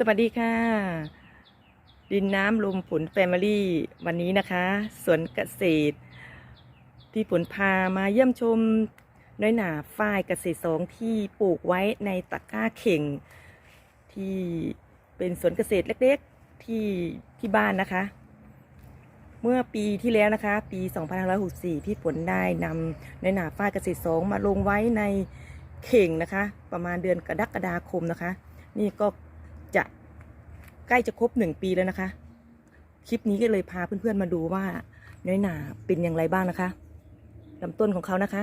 สวัสดีค่ะ ดินน้ำลมฝนแฟมิลี่วันนี้นะคะสวนเกษตร ที่ฝนพามาเยี่ยมชมน้อยหนาฝ้ายเกษตรสองที่ปลูกไว้ในตะกร้าเข่ง ที่เป็นสวนเกษตรเล็กๆที่ที่บ้านนะคะ เมื่อปีที่แล้วนะคะ ปี2564พี่ฝนได้นำน้อยหนาฝ้ายเกษตรสองมาลงไว้ในเข่งนะคะ ประมาณเดือนกรกฎาคมนะคะ นี่ก็ ใกล้จะครบหนึ่งปีแล้วนะคะ คลิปนี้ก็เลยพาเพื่อนๆมาดูว่า น้อยหนาเป็นอย่างไรบ้างนะคะลำต้นของเขานะคะ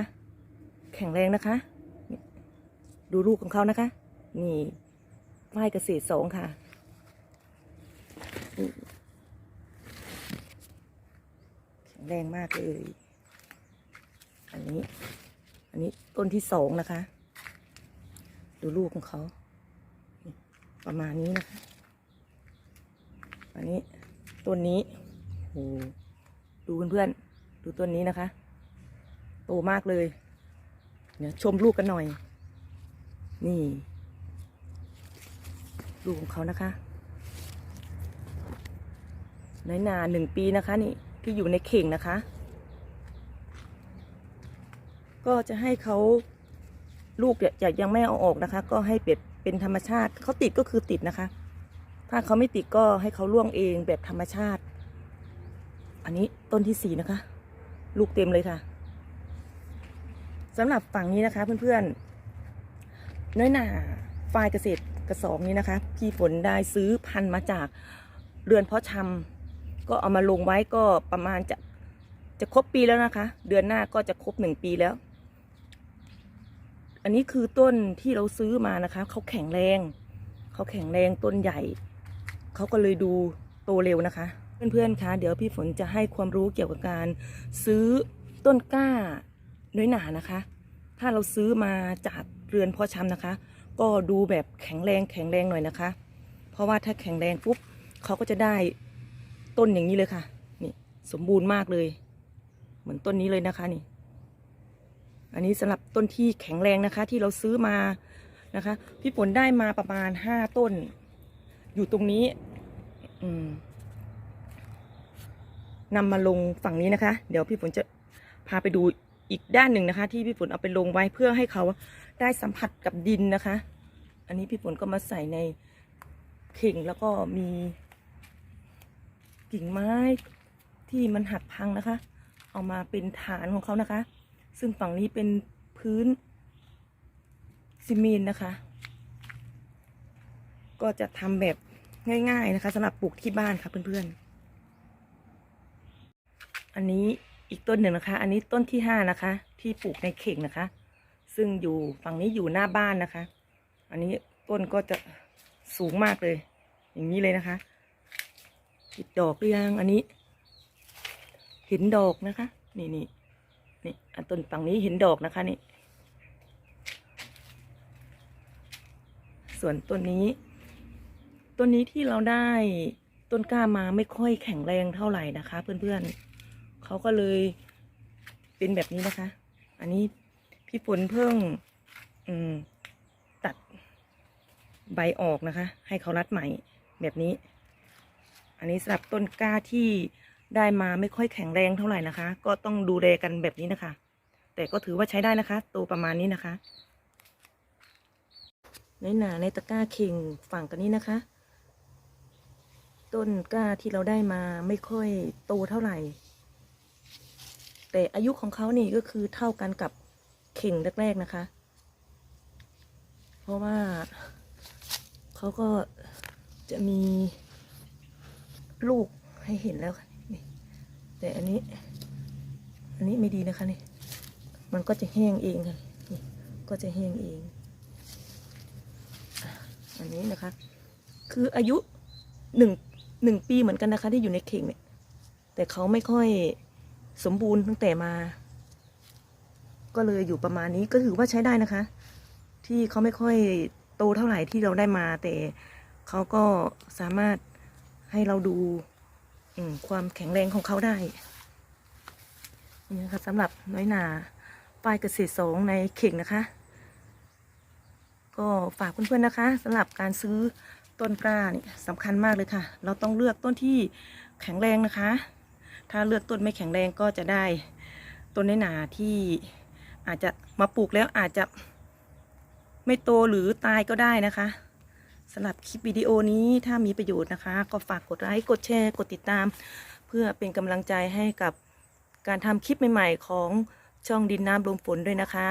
แข็งแรงนะคะ ดูลูกของเขานะคะ นี่ฝ้เกษตรสองค่ะแข็งแรงมากเลย อันนี้ อันนี้ต้นที่สองนะคะ ดูลูกของเขา ประมาณนี้นะคะ อันนี้ต้นนี้โอ้โหดูเพื่อนๆดูต้นนี้นะคะ โตมากเลยเนี่ยชมลูกกันหน่อย นี่ลูกของเขานะคะน้อยนาหนึ่งปีนะคะนี่ที่อยู่ในเข่งนะคะ ก็จะให้เขาลูกจะยังไม่เอาออกนะคะ ก็ให้เป็ดเป็นธรรมชาติเขาติดก็คือติดนะคะ ถ้าเขาไม่ติดก็ให้เขาล่วงเองแบบธรรมชาติ อันนี้ต้นที่สี่นะคะ ลูกเต็มเลยค่ะสำหรับฝั่งนี้นะคะ เพื่อนๆน้อยหนาฝ่ายเกษตรกระสอบนี้นะคะ พี่ฝนได้ซื้อพันธุ์มาจากเรือนเพาะชำก็เอามาลงไว้ก็ประมาณจะจะครบปีแล้วนะคะ เดือนหน้าก็จะครบหนึ่งปีแล้ว อันนี้คือต้นที่เราซื้อมานะคะ เขาแข็งแรง เขาแข็งแรงต้นใหญ่ เขาก็เลยดูโตเร็วนะคะ เพื่อนๆคะเดี๋ยวพี่ฝนจะให้ความรู้เกี่ยวกับการซื้อต้นกล้าน้อยหนานะคะ ถ้าเราซื้อมาจากเรือนพาะชำนะคะ ก็ดูแบบแข็งแรงแข็งแรงหน่อยนะคะ เพราะว่าถ้าแข็งแรงปุ๊บเขาก็จะได้ต้นอย่างนี้เลยค่ะ นี่สมบูรณ์มากเลย เหมือนต้นนี้เลยนะคะนี่ อันนี้สำหรับต้นที่แข็งแรงนะคะ ที่เราซื้อมานะคะ พี่ฝนได้มาประมาณห้าต้น อยู่ตรงนี้นำมาลงฝั่งนี้นะคะ เดี๋ยวพี่ฝนจะพาไปดูอีกด้านหนึ่งนะคะ ที่พี่ฝนเอาไปลงไว้เพื่อให้เขาได้สัมผัสกับดินนะคะ อันนี้พี่ฝนก็มาใส่ในเข่งแล้วก็มีกิ่งไม้ที่มันหักพังนะคะ เอามาเป็นฐานของเขานะคะ ซึ่งฝั่งนี้เป็นพื้นซีเมนต์นะคะ ก็จะทำแบบง่ายๆนะคะสำหรับปลูกที่บ้านค่ะเพื่อนๆ อันนี้อีกต้นหนึ่งนะคะ อันนี้ต้นที่ห้านะคะ ที่ปลูกในเข่งนะคะ ซึ่งอยู่ฝั่งนี้อยู่หน้าบ้านนะคะ อันนี้ต้นก็จะสูงมากเลย อย่างนี้เลยนะคะติดดอกหรือยังอันนี้ เห็นดอกนะคะ นี่นี่นี่อันต้นฝั่งนี้เห็นดอกนะคะนี่ ส่วนต้นนี้ ต้นนี้ที่เราได้ต้นกล้ามาไม่ค่อยแข็งแรงเท่าไหร่นะคะ เพื่อนๆเขาก็เลยเป็นแบบนี้นะคะ อันนี้พี่ฝนเพิ่งตัดใบออกนะคะ ให้เขารัดใหม่แบบนี้ อันนี้สำหรับต้นกล้าที่ได้มาไม่ค่อยแข็งแรงเท่าไหร่นะคะ ก็ต้องดูแลกันแบบนี้นะคะ แต่ก็ถือว่าใช้ได้นะคะตัวประมาณนี้นะคะ ในหนาในตะกร้าเข่งฝั่งกันนี้นะคะ ต้นกล้าที่เราได้มาไม่ค่อยโตเท่าไหร่ แต่อายุของเขานี่ก็คือเท่ากันกับเข่งแรกๆนะคะ เพราะว่าเขาก็จะมีลูกให้เห็นแล้วค่ะแต่อันนี้ อันนี้ไม่ดีนะคะนี่ มันก็จะแห้งเองค่ะก็จะแห้งเอง อันนี้นะคะ คืออายุหนึ่ง หนึ่งปีเหมือนกันนะคะ ที่อยู่ในเข่งเนี่ย แต่เขาไม่ค่อยสมบูรณ์ตั้งแต่มา ก็เลยอยู่ประมาณนี้ก็ถือว่าใช้ได้นะคะ ที่เขาไม่ค่อยโตเท่าไหร่ที่เราได้มา แต่เขาก็สามารถให้เราดูความแข็งแรงของเขาได้นี่นะคะสำหรับน้อยหนาป้ายเกษตรสองในเข่งนะคะ ก็ฝากเพื่อนๆนะคะสำหรับการซื้อ ต้นกล้านี่สำคัญมากเลยค่ะ เราต้องเลือกต้นที่แข็งแรงนะคะ ถ้าเลือกต้นไม่แข็งแรงก็จะได้ต้นในหนาที่อาจจะมาปลูกแล้วอาจจะไม่โตหรือตายก็ได้นะคะสำหรับคลิปวิดีโอนี้ถ้ามีประโยชน์นะคะ ก็ฝากกดไลค์กดแชร์กดติดตาม เพื่อเป็นกำลังใจให้กับการทำคลิปใหม่ๆ ของช่องดินน้ำลมฝนด้วยนะคะ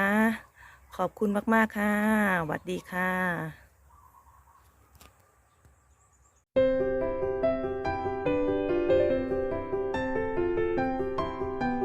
ขอบคุณมากๆค่ะสวัสดีค่ะ